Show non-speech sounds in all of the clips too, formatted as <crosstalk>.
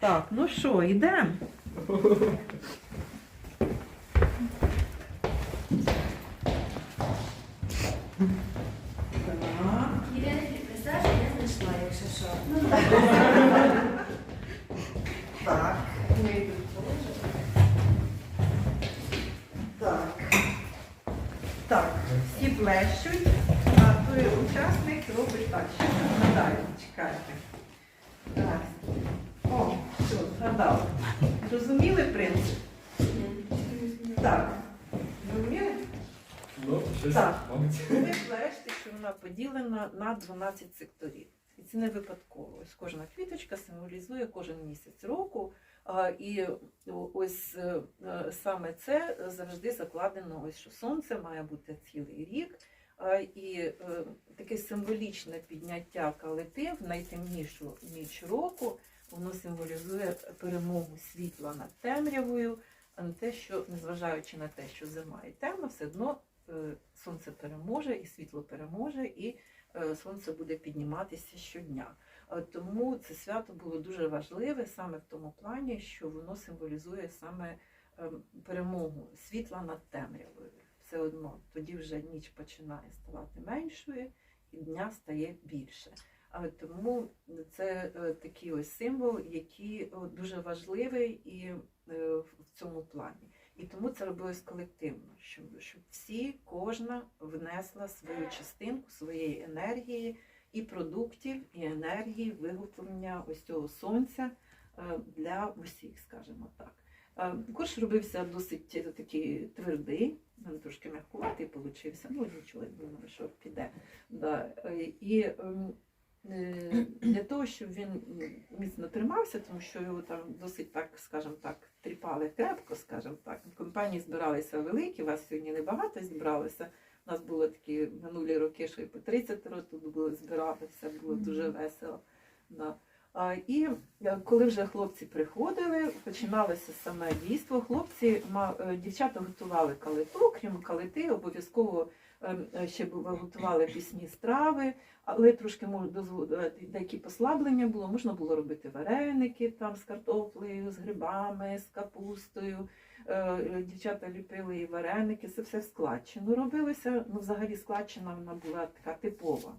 Так, ну що, йдемо? Так. Ірина Присажа я знайшла, якщо що. Так. Так. Так, всі плещуть, а той учасник робить так. Що згадаєте? Чекайте. О. Зрозуміли принцип? Так. Зрозуміли? Ну, щось, Так. мабуть. Що вона поділена на 12 секторів. І це не випадково. Ось кожна квіточка символізує кожен місяць року. А, І ось е, е, саме це завжди закладено, ось що сонце має бути цілий рік. А, І е, таке символічне підняття калити в найтемнішу ніч року, воно символізує перемогу світла над темрявою, а не те, що, незважаючи на те, що зима і темно, все одно е, сонце переможе, і світло переможе, і е, сонце буде підніматися щодня. Е, Тому це свято було дуже важливе саме в тому плані, що воно символізує саме перемогу світла над темрявою. Все одно тоді вже ніч починає ставати меншою, і дня стає більше. Тому це е, такий ось символ, який е, дуже важливий і е, в цьому плані. І тому це робилось колективно, щоб, щоб всі, кожна внесла свою частинку своєї енергії і продуктів, і енергії виготовлення ось цього сонця для усіх, скажімо так. Курс робився досить такий твердий, трошки м'якуватий получився, ну нічого, я думаю, що піде. Да. І ем, для того, щоб він міцно тримався, тому що його там досить так, скажімо так, тріпали крепко, скажімо так. Компанії збиралися великі, вас сьогодні небагато зібралося. У нас було такі минулі роки, що і по 30 років тут було збиратися, було дуже весело. Да. А, І е, коли вже хлопці приходили, починалося саме дійство. Хлопці, е, дівчата готували калиту, крім калити, обов'язково е, ще бу- готували пісні страви, але трошки мож- дозво- е, деякі послаблення було. Можна було робити вареники там з картоплею, з грибами, з капустою. Е, е, Дівчата ліпили і вареники, це все в складчину робилося. Ну, взагалі складчина вона була така типова.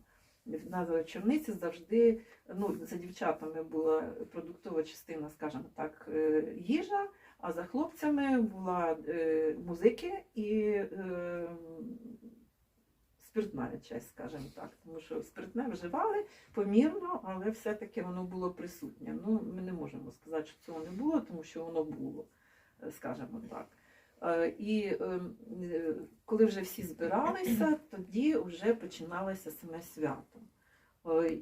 На черниці завжди ну, за дівчатами була продуктова частина, скажімо так, е, їжа, а за хлопцями була е, музики і е, спиртна часть, скажімо так. Тому що спиртне вживали помірно, але все-таки воно було присутнє. Ну, ми не можемо сказати, що цього не було, тому що воно було, е, скажімо так. Е, І е, е, коли вже всі збиралися, тоді вже починалося саме свято.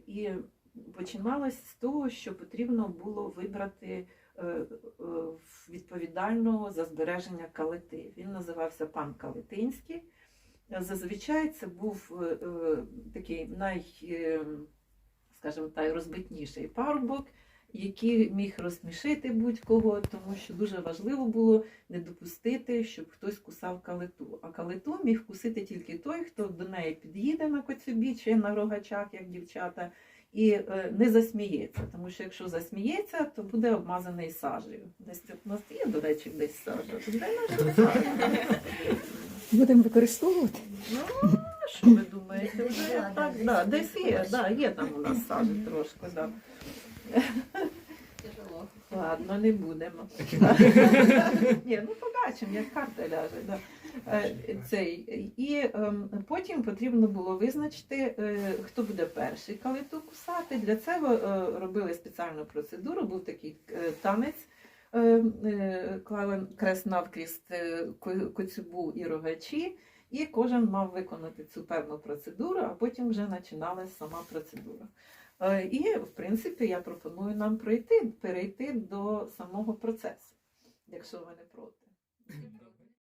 І починалось з того, що потрібно було вибрати відповідального за збереження калити. Він називався пан Калитинський. Зазвичай це був е, е, такий най, е, скажімо так, розбитніший парубок, який міг розсмішити будь-кого, тому що дуже важливо було не допустити, щоб хтось кусав калиту. А калиту міг кусити тільки той, хто до неї під'їде на коцюбі чи на рогачах, як дівчата, і е, не засміється. Тому що якщо засміється, то буде обмазаний сажею. Десь у нас є, до речі, десь сажа. Будемо використовувати. Ну, що ви думаєте? Вже так, да, десь є, да, є там у нас сажі трошки, да. Тяжело. Ладно, не будемо. <laughs> Ні, ну побачимо, як карта ляже. Да. Е, Цей. І ем, потім потрібно було визначити, е, хто буде перший калиту кусати. Для цього е, робили спеціальну процедуру, був такий танець. Клали крест навкріст коцюбу і рогачі, і кожен мав виконати цю певну процедуру, а потім вже починалася сама процедура. І, в принципі, я пропоную нам пройти, перейти до самого процесу, якщо ви не проти.